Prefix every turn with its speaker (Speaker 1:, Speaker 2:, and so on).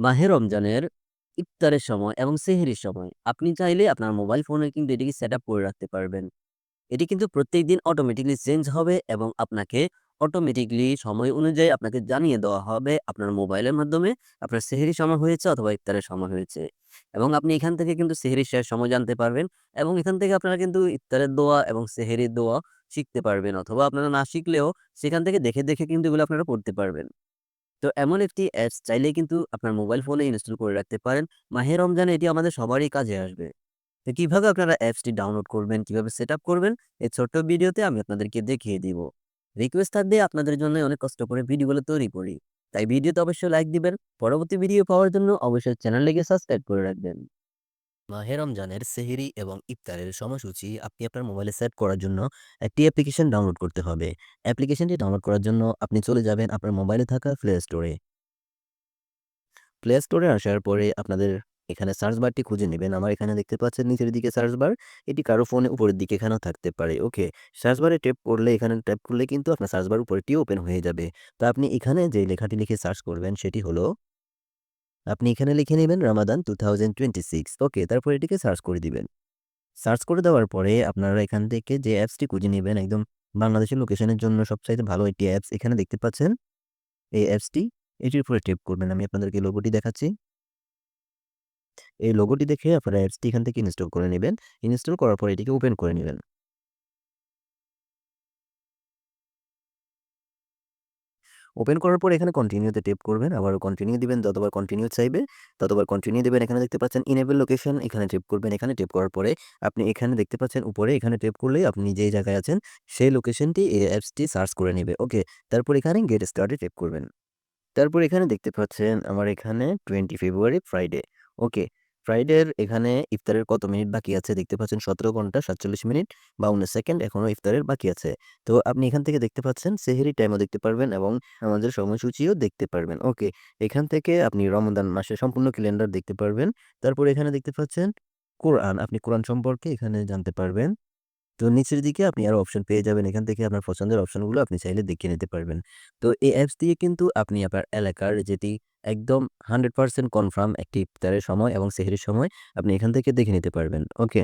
Speaker 1: মাহে রমজানের ইফতারের সময় এবং সেহেরির সময় আপনি চাইলে আপনার মোবাইল ফোনে কিন্তু এটিকে সেট আপ করে রাখতে পারবেন। এটি কিন্তু প্রত্যেক দিন অটোমেটিক্যালি চেঞ্জ হবে এবং আপনাকে অটোমেটিকলি সময় অনুযায়ী আপনাকে জানিয়ে দেওয়া হবে আপনার মোবাইলের মাধ্যমে আপনার সেহরির সময় হয়েছে অথবা ইফতারের সময় হয়েছে। এবং আপনি এখান থেকে কিন্তু সেহেরি শেষ সময় জানতে পারবেন এবং এখান থেকে আপনারা কিন্তু ইফতারের দোয়া এবং সেহরির দোয়া শিখতে পারবেন অথবা আপনারা না শিখলেও সেখান থেকে দেখে, দেখে কিন্তু এগুলো আপনারা পড়তে পারবেন। তো এমন একটি অ্যাপস চাইলে কিন্তু আপনার মোবাইল ফোনে ইনস্টল করে রাখতে পারেন। মাহে রমজানে এটি আমাদের সবারই কাজে আসবে। তো কীভাবে আপনারা অ্যাপসটি ডাউনলোড করবেন, কীভাবে সেট করবেন, এই ছোট্ট ভিডিওতে আমি আপনাদেরকে দেখিয়ে দিব। রিকোয়েস্ট থাকবে আপনাদের জন্য অনেক কষ্ট করে ভিডিওগুলো তৈরি করি। তাই ভিডিওতে অবশ্যই লাইক দিবেন। পরবর্তী ভিডিও পাওয়ার জন্য অবশ্যই চ্যানেলটিকে সাবস্ক্রাইব করে রাখবেন। মাহে রমজানের সেহরি এবং ইফতারের সময়সূচি আপনি আপনার মোবাইলে সেট করার জন্য একটি অ্যাপ্লিকেশন ডাউনলোড করতে হবে। অ্যাপ্লিকেশনটি ডাউনলোড করার জন্য আপনি চলে যাবেন আপনার মোবাইলে থাকা প্লে স্টোরে। প্লে স্টোরে আসার পরে আপনাদের এখানে সার্চ বারটি খুঁজে নেবেন। আমার এখানে দেখতে পাচ্ছেন নিচের দিকে সার্চ বার। এটি কারও ফোনে উপরের দিকে এখানেও থাকতে পারে। ওকে। সার্চ বারে ট্যাপ করলে এখানে ট্যাপ করলে কিন্তু আপনার সার্চ বার উপরেরটিও ওপেন হয়ে যাবে। তো আপনি এখানে যে লেখাটি লিখে সার্চ করবেন সেটি হলো আপনি এখানে লিখে নেবেন রামাদান 2026 ওকে, তারপর এটিকে সার্চ করে দিবেন। সার্চ করে দেওয়ার পরে আপনারা এখান থেকে যে অ্যাপসটি খুঁজে নেবেন, একদম বাংলাদেশের লোকেশনের জন্য সবচাইতে ভালো একটি অ্যাপস এখানে দেখতে পাচ্ছেন। এই অ্যাপসটি এটির উপরে ট্যাপ করবেন। আমি আপনাদেরকে লোগোটি দেখাচ্ছি। এই লোগোটি দেখে আপনারা অ্যাপসটি এখান থেকে ইনস্টল করে নেবেন ইনস্টল করার পর এটিকে ওপেন করে নিবেন। ওপেন করার পর এখানে কন্টিনিউতে টেপ করবেন। আবারও কন্টিনিউ দিবেন। যতবার কন্টিনিউ চাইবে, ততবার কন্টিনিউ দেবেন এখানে দেখতে পাচ্ছেন ইনেবল লোকেশন এখানে ট্যাপ করবেন। এখানে টেপ করার পরে আপনি এখানে দেখতে পাচ্ছেন উপরে এখানে টেপ করলেই আপনি যেই জায়গায় আছেন, সেই লোকেশনটি এই অ্যাপসটি সার্চ করে নেবে ওকে। তারপর এখানে গেট স্টার্টে টেপ করবেন। তারপর এখানে দেখতে পাচ্ছেন আমার এখানে 20 ফেব্রুয়ারি ফ্রাইডে। ওকে। ফ্রাইডের এখানে ইফতারের কত মিনিট বাকি আছে দেখতে পাচ্ছেন ১৭ ঘণ্টা ৪৭ মিনিট ৫২ সেকেন্ড এখনও ইফতারের বাকি আছে। তো আপনি এখান থেকে দেখতে পাচ্ছেন সেহেরি টাইমও দেখতে পারবেন এবং আমাদের সময়সূচিও দেখতে পারবেন। ওকে। এখান থেকে আপনি রমদান মাসের সম্পূর্ণ ক্যালেন্ডার দেখতে পারবেন। তারপর এখানে দেখতে পাচ্ছেন কোরআন। আপনি কোরআন সম্পর্কে এখানে জানতে পারবেন। তো নিচের দিকে আপনি আরও অপশন পেয়ে যাবেন। এখান থেকে আপনার পছন্দের অপশনগুলো আপনি চাইলে দেখে নিতে পারবেন। তো এই অ্যাপস দিয়ে কিন্তু আপনি আপনার এলাকার যেটি একদম 100% কনফার্ম একটি ইফতারের সময় এবং সেহরির সময় আপনি এখান থেকে দেখে নিতে পারবেন। ওকে।